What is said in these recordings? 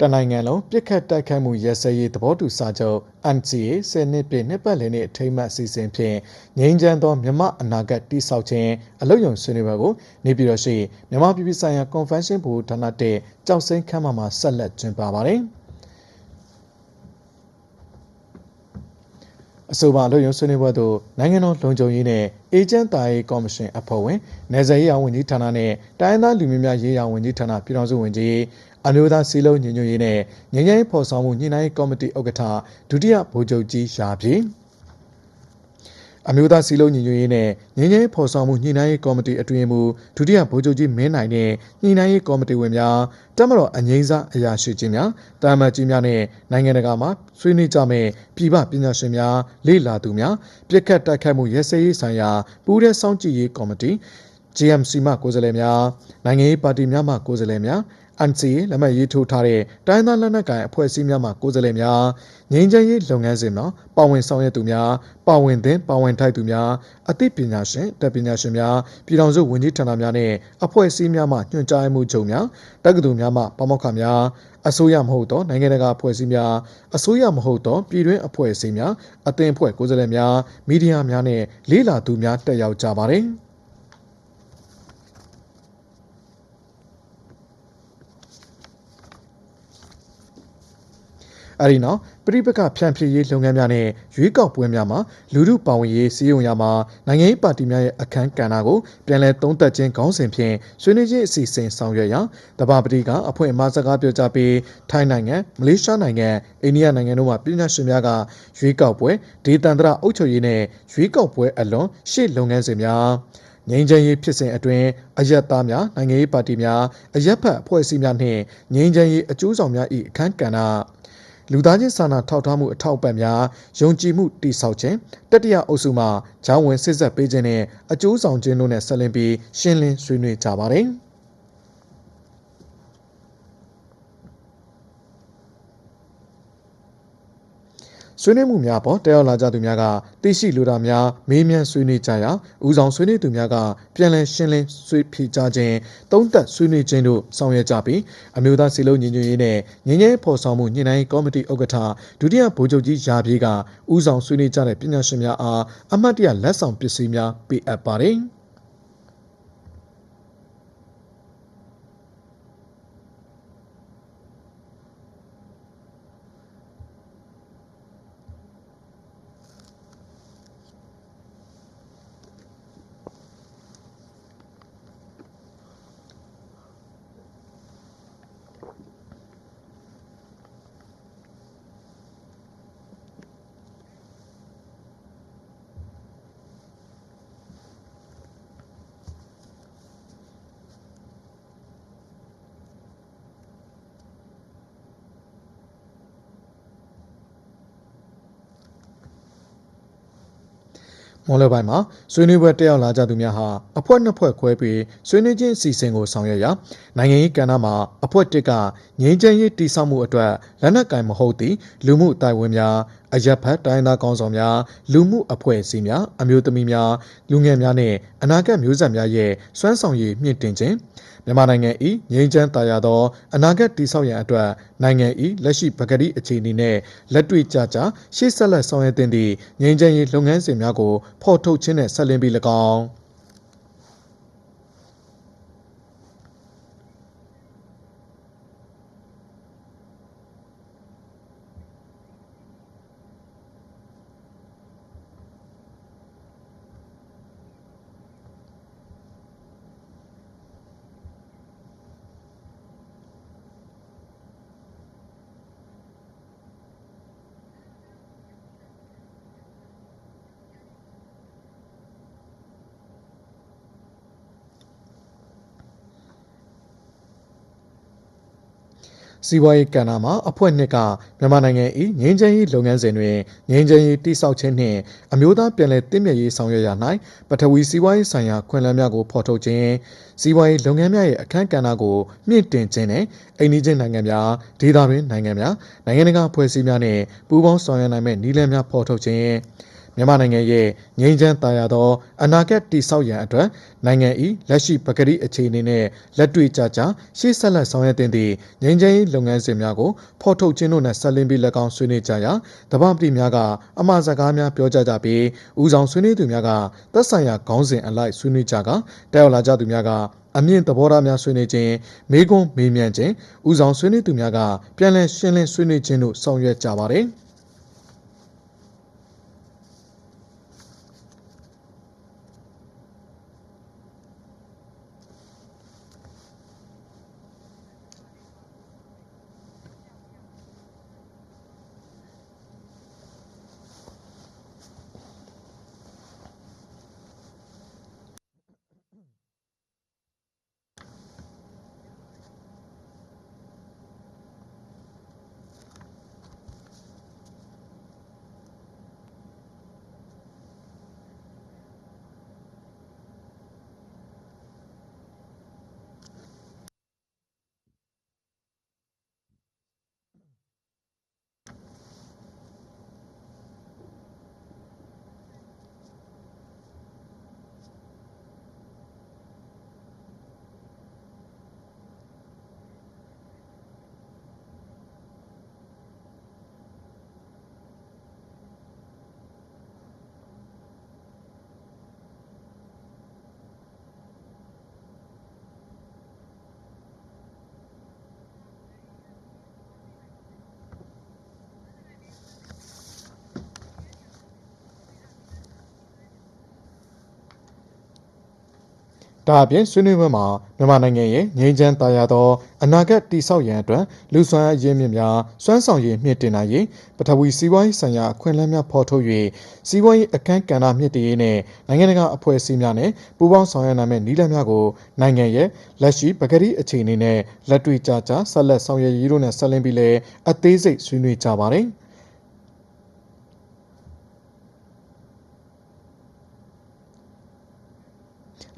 တနိုင်ငံလုံးပြစ်ခတ်တိုက်ခိုက်မှုရစဲရေးသဘောတူစာချုပ် NCA ဆယ်နှစ်ပြည့်နှစ်ပတ်လည်နေ့အထိမ်းအမှတ်အစီအစဉ်ဖြင့်ငြိမ်းချမ်းသောမြမအနာဂတ်တိဆောက်ခြင်းအလုပ်ယုံဆွေးနွေးပွဲကိုနေပြည်တော်ရှိမြန်မာပြည်ပြည်ဆိုင်ရာကွန်ဗင်းရှင်းဘူဌာနတဲ့ကြောက်စိမ်းခမ်းမမှာဆက်လက်ကျင်းပပါတယ်။ အဆိုပါအလို့ရုံဆွေးနွေးပွဲသို့နိုင်ငံတော်လုံခြုံရေးနဲ့အေဂျင့်တာရေးကော်မရှင်အဖွဲ့ဝင်နယ်စပ်ရေးရာဝန်ကြီးဌာနနဲ့တိုင်းဒေသလူမျိုးများရေးရာဝန်ကြီးဌာနပြည်ထောင်စုဝန်ကြီးအမျိုးသားစီလုံးညီညွတ်ရေးနဲ့ငြိမ်းချမ်းရေးဖော်ဆောင်မှုညှိနှိုင်းရေးကော်မတီဥက္ကဋ္ဌဒုတိယဗိုလ်ချုပ်ကြီးရာပြည် အမျိုးသားစီလုံးညီညွတ်ရေးနဲ့ငြိမ်းချမ်းရေးဖော်ဆောင်မှုညှိနှိုင်းရေးကော်မတီအတွင်းမှဒုတိယဗိုလ်ချုပ်ကြီးမင်းနိုင်နဲ့ညှိနှိုင်းရေးကော်မတီဝင်များတက်မတော်အငိမ့်စားအရာရှိကြီးများတာမတ်ကြီးများနဲ့နိုင်ငံတကာမှဆွေးနွေးကြမယ့်ပြည်ပပညာရှင်များလေ့လာသူများပြစ်ခတ်တိုက်ခိုက်မှုရဲစဲရေးဆိုင်ရာပူးတဲ့စောင့်ကြည့်ရေးကော်မတီ GMC မှကိုယ်စားလှယ်များနိုင်ငံရေးပါတီများမှကိုယ်စားလှယ်များ NCA လက်မှတ်ရေးထိုးထားတဲ့တိုင်းသားလက်နက်ကိုင်အဖွဲ့အစည်းများမှကိုယ်စားလှယ်များငြိမ်းချမ်းရေးလုပ်ငန်းစဉ်မှာပါဝင်ဆောင်ရွက်သူများပါဝင်သင်ပါဝင်ထိုက်သူများအသိပညာရှင်တက်ပညာရှင်များပြည်ထောင်စုဝန်ကြီးဌာနများနဲ့အဖွဲ့အစည်းများမှညွှန်ကြားမှုချုပ်များတက္ကသိုလ်များမှပမောက္ခများအစိုးရမဟုတ်သောနိုင်ငံတကာအဖွဲ့အစည်းများအစိုးရမဟုတ်သောပြည်တွင်းအဖွဲ့အစည်းများအသင်းအဖွဲ့ကိုယ်စားလှယ်များမီဒီယာများနဲ့လေးလာသူများတက်ရောက်ကြပါတယ်။ အဲဒီနောက်ပြည်ပကဖြန့်ဖြည့်ရေးလုပ်ငန်းများနဲ့ရွေးကောက်ပွဲများမှာလူထုပါဝင်ရေးစည်းရုံးရာမှာနိုင်ငံရေးပါတီများရဲ့အခမ်းကဏ္ဍကိုပြန်လည်သုံးသပ်ခြင်းခေါင်းစဉ်ဖြင့်ဆွေးနွေးခြင်းအစီအစဉ်ဆောင်ရွက်ရာတဘာပတိကအဖွင့်အမှားစကားပြောကြားပြီးထိုင်းနိုင်ငံမလေးရှားနိုင်ငံအိန္ဒိယနိုင်ငံတို့မှပြည်냐ရှင်များကရွေးကောက်ပွဲဒေသန္တရအုပ်ချုပ်ရေးနဲ့ရွေးကောက်ပွဲအလွန်ရှေ့လုပ်ငန်းစဉ်များငြိမ်းချမ်းရေးဖြစ်စဉ်အတွင်းအယက်သားများနိုင်ငံရေးပါတီများအရက်ဖက်အဖွဲ့အစည်းများနှင့်ငြိမ်းချမ်းရေးအကျိုးဆောင်များ၏အခမ်းကဏ္ဍ လူသားချင်းစာနာထောက်ထားမှုအထောက်အပံ့များယုံကြည်မှုတည်ဆောက်ခြင်းတတိယအုပ်စုမှဂျောင်းဝင်စစ်ဆက်ပေးခြင်းနဲ့အကျိုးဆောင်ခြင်းတို့နဲ့ဆက်လင်းပြီးရှင်းလင်းဆွေးနွေးကြပါတယ်။ ဆွေးနွေးမှုများပေါ်တက်ရောက်လာကြသူများကသိရှိလိုတာများမေးမြန်းဆွေးနွေးကြရာဦးဆောင်ဆွေးနွေးသူများကပြန်လည်ရှင်းလင်းဆွေးဖြေကြားခြင်းသုံးသပ်ဆွေးနွေးခြင်းတို့ဆောင်ရွက်ကြပြီးအမျိုးသားစီလုံးညီညွတ်ရေးနဲ့ငြိမ်းချမ်းရေးဖော်ဆောင်မှုညှိနှိုင်းရေးကော်မတီဥက္ကဋ္ဌဒုတိယဗိုလ်ချုပ်ကြီးရာပြေးကဦးဆောင်ဆွေးနွေးကြတဲ့ပညာရှင်များအားအမှတ်တရလက်ဆောင်ပစ္စည်းများပေးအပ်ပါတယ်။ မွန်လွယ်ပိုင်းမှာဆွေးနွေးပွဲတက်ရောက်လာကြသူများဟာအဖွဲ့နှစ်ဖွဲ့ခွဲပြီးဆွေးနွေးခြင်းအစီအစဉ်ကိုဆောင်ရွက်ရာနိုင်ငံရေးကဏ္ဍမှာအဖွဲ့တစ်ကငြိမ်းချမ်းရေးတည်ဆောက်မှုအတွက်လက်နက်ကင်မဟုတ်သည့်လူမှုတိုင်ဝန်းများအရက်ဖတ်တိုင်းသားကောင်းဆောင်များလူမှုအဖွဲ့အစည်းများအမျိုးသမီးများလူငယ်များနဲ့အနာဂတ်မျိုးဆက်များရဲ့စွမ်းဆောင်ရည်မြင့်တင်ခြင်းမြန်မာနိုင်ငံ၏ငြိမ်းချမ်းသာယာသောအနာဂတ်တည်ဆောက်ရန်အတွက်နိုင်ငံ၏လက်ရှိပကတိအခြေအနေနှင့်လက်တွေ့ကြကြရှေ့ဆက်လက်ဆောင်ရွက်သင့်သည့်ငြိမ်းချမ်းရေးလုပ်ငန်းစဉ်များကိုဖော်ထုတ်ခြင်းနှင့်ဆက်လင်းပြီး၎င်း စီးပွားရေးကဏ္ဍမှာအဖွဲ့နှစ်ကမြန်မာနိုင်ငံ၏ငြိမ်းချမ်းရေးလုပ်ငန်းစဉ်တွင်ငြိမ်းချမ်းရေးတိစောက်ခြင်းနှင့်အမျိုးသားပြန်လည်တည်မြဲရေးဆောင်ရွက်ရ၌ပထဝီစီးပွားရေးဆိုင်ရာခွင့်လန်းများကိုဖော်ထုတ်ခြင်းစီးပွားရေးလုပ်ငန်းများရဲ့အခမ်းကဏ္ဍကိုမြင့်တင်ခြင်းနှင့်အိမ်နီးချင်းနိုင်ငံများဒေသတွင်းနိုင်ငံများနိုင်ငံတကာဖွဲ့စည်းများနှင့်ပူးပေါင်းဆောင်ရွက်နိုင်မဲ့နည်းလမ်းများဖော်ထုတ်ခြင်း မြန်မာနိုင်ငံရဲ့ငြိမ်းချမ်းသာယာသောအနာဂတ်တည်ဆောက်ရန်အတွက်နိုင်ငံ၏လက်ရှိပကတိအခြေအနေနဲ့လက်တွေ့ကြကြရှေ့ဆက်လက်ဆောင်ရွက်တင်သည့်ငြိမ်းချမ်းရေးလုပ်ငန်းစဉ်များကိုဖော်ထုတ်ခြင်းတို့နဲ့ဆက်လင်းပြီး၎င်းဆွေးနွေးကြရာတပပတိများကအမှားစကားများပြောကြကြပြီးဦးဆောင်ဆွေးနွေးသူများကသက်ဆိုင်ရာခေါင်းစဉ်အလိုက်ဆွေးနွေးကြကတက်ရောက်လာကြသူများကအမြင့်သဘောထားများဆွေးနွေးခြင်းမေးခွန်းမေးမြန်းခြင်းဦးဆောင်ဆွေးနွေးသူများကပြန်လည်ရှင်းလင်းဆွေးနွေးခြင်းတို့ဆောင်ရွက်ကြပါတယ်။ ဒါအပြင်ဆွေးနွေးပွဲမှာမြန်မာနိုင်ငံရဲ့ငြိမ်းချမ်းသာယာသောအနာဂတ်တည်ဆောက်ရန်အတွက်လူဆွမ်းအရင်းမြစ်များစွမ်းဆောင်ရည်မြင့်တင်နိုင်ရေးပထဝီစီးပွားရေးဆိုင်ရာအခွင့်အလမ်းများဖော်ထုတ်၍စီးပွားရေးအခမ်းကဏ္ဍမြင့်တင်ရေးနဲ့နိုင်ငံတကာအဖွဲ့အစည်းများနဲ့ပူးပေါင်းဆောင်ရွက်နိုင်မယ့်နည်းလမ်းများကိုနိုင်ငံရဲ့လက်ရှိပကတိအခြေအနေနဲ့လက်တွေ့ကြကြဆက်လက်ဆောင်ရွက်ရေးတို့နဲ့ဆက်လင်းပြီးလဲအသေးစိတ်ဆွေးနွေးကြပါတယ်။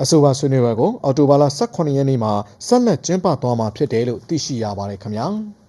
အဆိုပါဆွေးနွေးပွဲကိုအော်တိုဘာလ18ရက်နေ့မှာဆက်လက်ကျင်းပသွားမှာဖြစ်တယ်လို့သိရှိရပါတယ်ခင်ဗျာ။